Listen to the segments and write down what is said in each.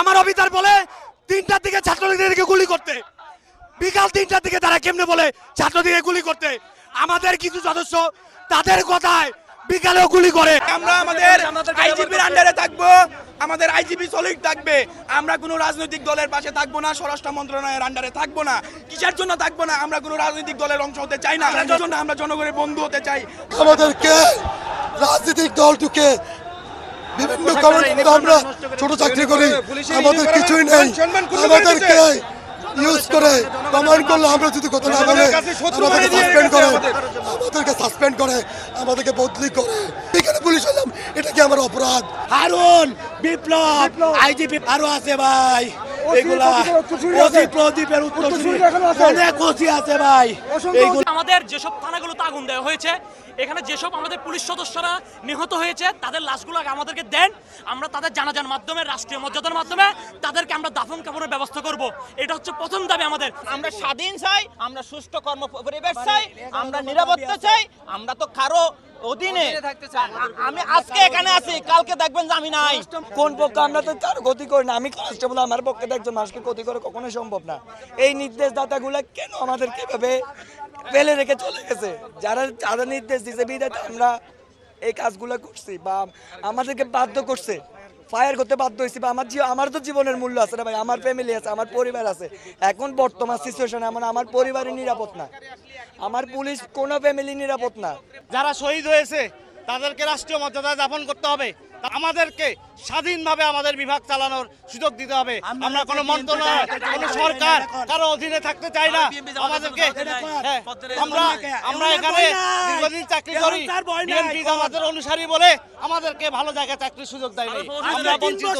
আমার অফিসার বলে তিনটার দিকে ছাত্রলীগদেরকে গুলি করতে। বিকাল তিনটার দিকে তারা কেমনে বলে ছাত্রদিকে গুলি করতে। আমাদের কিছু সদস্য তাদের কথায় বিকালেও গুলি করে। আমরা আমাদের আইজিপির আন্ডারে থাকব আমাদের আইজিপি সলিড থাকবে। আমরা কোনো রাজনৈতিক দলের পাশে থাকব না স্বরাষ্ট্র মন্ত্রণালয়ের আন্ডারে থাকব না কিসের জন্য থাকব না? আমরা কোনো রাজনৈতিক দলের অংশ হতে চাই না। জন্য আমরা জনগণের বন্ধু হতে চাই? আমাদেরকে রাজনৈতিক দলটুকে বিভিন্ন কারণে কিন্তু আমরা ছোট চাকরি করি। আমাদের কিছুই নেই। আমাদেরকে ইউজ করে? প্রমাণ করলে আমরা যদি কথা না বলে আমাদেরকে সাসপেন্ড করে। আমাদেরকে সাসপেন্ড করে আমাদেরকে বদলি করে। এখানে পুলিশ হলাম। এটা কি আমার অপরাধ? হারুন বিপ্লব আইজিপি আরও আছে ভাই। আমাদের যেসব থানাগুলোতে আগুন দেওয়া হয়েছে এখানে যেসব আমাদের পুলিশ সদস্যরা নিহত হয়েছে, তাদের লাশগুলো আমাদেরকে দেন। আমরা তাদের জানাজার মাধ্যমে, রাষ্ট্রীয় মর্যাদার মাধ্যমে তাদেরকে আমরা দাফন কাপড়ের ব্যবস্থা করব। এটা হচ্ছে প্রথম দাবি আমাদের। আমরা স্বাধীন চাই, আমরা সুষ্ঠু কর্ম পরিবেশ চাই, আমরা নিরাপত্তা চাই, আমরা তো কারও অধীনে। আমি আজকে এখানে আছি, কালকে দেখবেন আমি নাই। কোন পক্ষে আমরা তো কারও ক্ষতি করি না, আমি কনস্টেবল আমার পক্ষে একজন মানুষকে ক্ষতি করে কখনোই সম্ভব না। এই নির্দেশদাতাগুলো কেন আমাদেরকে এভাবে ফেলে রেখে চলে গেছে। যারা যারা নির্দেশ দিছে বিধায় আমরা এই কাজগুলো করছি বা আমাদেরকে বাধ্য করছে। ফায়ার করতে বাধ্য হয়েছি বা আমার আমার তো জীবনের মূল্য আছে না ভাই, আমার ফ্যামিলি আছে, আমার পরিবার আছে। এখন বর্তমান সিচুয়েশন এমন, আমার পরিবারই নিরাপদ না। আমার পুলিশ কোনো ফ্যামিলি নিরাপদ না। যারা শহীদ হয়েছে, তাদেরকে রাষ্ট্রীয় মর্যাদায় যাপন করতে হবে। আমাদেরকে স্বাধীনভাবে আমাদের বিভাগ চালানোর সুযোগ দিতে হবে। আমরা কোনো মন্ত্রণালয় কোনো সরকার কারও অধীনে থাকতে চাই না। আমাদেরকে হ্যাঁ, আমরা আমরা এখানে দীর্ঘদিন চাকরি করি। বিএনপি আমাদের অনুসারী বলে আমাদেরকে ভালো জায়গায় চাকরির সুযোগ দেয় নাই। আমরা বঞ্চিত।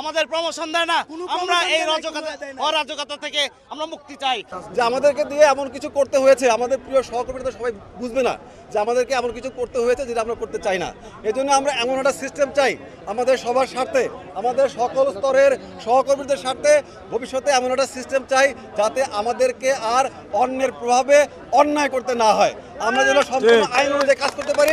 আমাদের প্রমোশন দেয় না। আমরা এই রাজকতা অরাজকতা থেকে আমরা মুক্তি চাই। যে আমাদেরকে দিয়ে এমন কিছু করতে হয়েছে আমাদের প্রিয় সহকর্মীরা তো সবাই বুঝবে না যে আমাদেরকে এমন কিছু করতে হয়েছে যেটা আমরা করতে চাই না। এজন্য আমরা এমন একটা সিস্টেম চাই আমাদের সবার স্বার্থে আমাদের সকল স্তরের সহকর্মীদের স্বার্থে ভবিষ্যতে এমন একটা সিস্টেম চাই যাতে আমাদেরকে আর অন্যের প্রভাবে অন্যায় করতে না হয়। আমরা যেন সম্পূর্ণ আইন অনুযায়ী কাজ করতে পারি